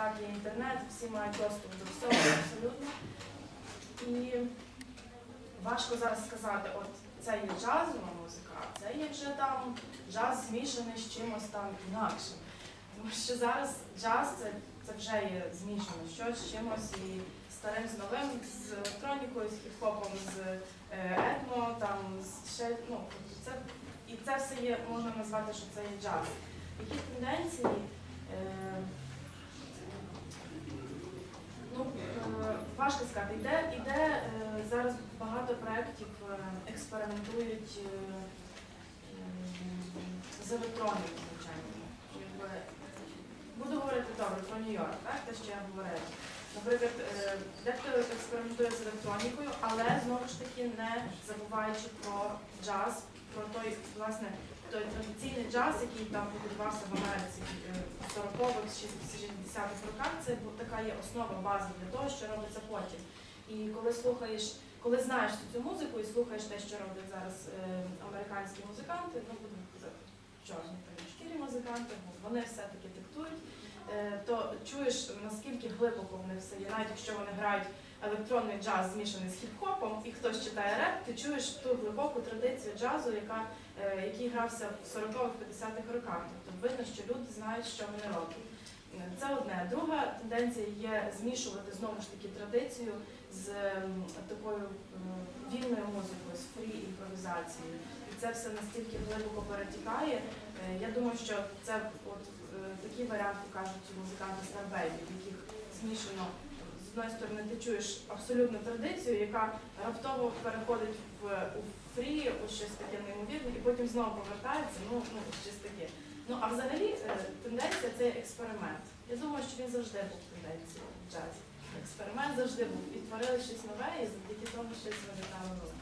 так є інтернет, всі мають доступ до всього абсолютно. І важко зараз сказати, от це є джазова музика, а це є вже там джаз змішаний з чимось там інакшим. Тому що зараз джаз це, це вже є змішано щось з чимось і старим з новим, з електронікою, з хіп-хопом, з е, етно, там з ще ну це і це все є, можна назвати, що це є джаз. Які тенденції? Важко сказати, іде, іде е, зараз багато проєктів е, експериментують е, з електронним звичайно. Буду говорити добре про Нью-Йорк, так? Те, що я говорила. Наприклад, дехто експериментує з електронікою, але знову ж таки не забуваючи про джаз, про той, власне, той традиційний джаз, який там побудувався в Америці е, в 40-х, 60-х роках, це така є основа база для того, що робиться потім. І коли слухаєш, коли знаєш цю музику і слухаєш те, що роблять зараз е, американські музиканти, ну будемо казати, чорні шкірі музиканти, вони все-таки диктують, е, то чуєш наскільки глибоко вони все є, навіть якщо вони грають електронний джаз змішаний з хіп-хопом, і хтось читає реп, ти чуєш ту глибоку традицію джазу, яка, е, який грався в 40-х, 50-х роках. Тобто видно, що люди знають, що вони роблять. Е, Це одне. Друга тенденція є змішувати знову ж таки традицію з ем, такою е, вільною музикою, з фрі імпровізацією. І це все настільки глибоко перетікає. Е, Я думаю, що це от е, такі варіанти кажуть музиканти старбейбі, в яких змішано з одної сторони ти чуєш абсолютну традицію, яка раптово переходить в у фрі, у щось таке неймовірне, і потім знову повертається. Ну, ну щось таке. Ну а взагалі е, тенденція це експеримент. Я думаю, що він завжди був тенденцією в джазі. Експеримент завжди був. І творили щось нове, і завдяки тому щось виникало нове.